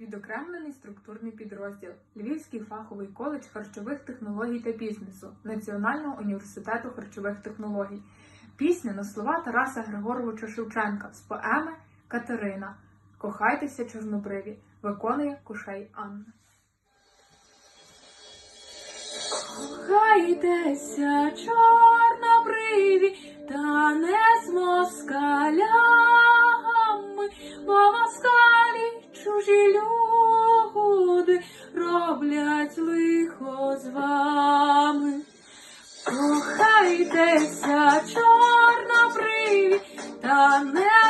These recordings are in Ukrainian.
Відокремлений структурний підрозділ Львівський фаховий коледж харчових технологій та бізнесу Національного університету харчових технологій. Пісня на слова Тараса Григоровича Шевченка з поеми Катерина. Кохайтеся чорнобриві. Виконує Кушей Анна. Кохайтеся чорнобриві, та не чужі люди роблять лихо з вами. Кохайтеся чорнобриві, та не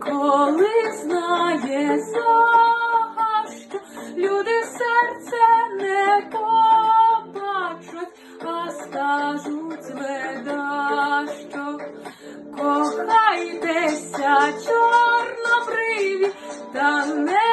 коли знає за люди серце не побачать, а скажуть зведа, що кохайтеся чорнобриві, та не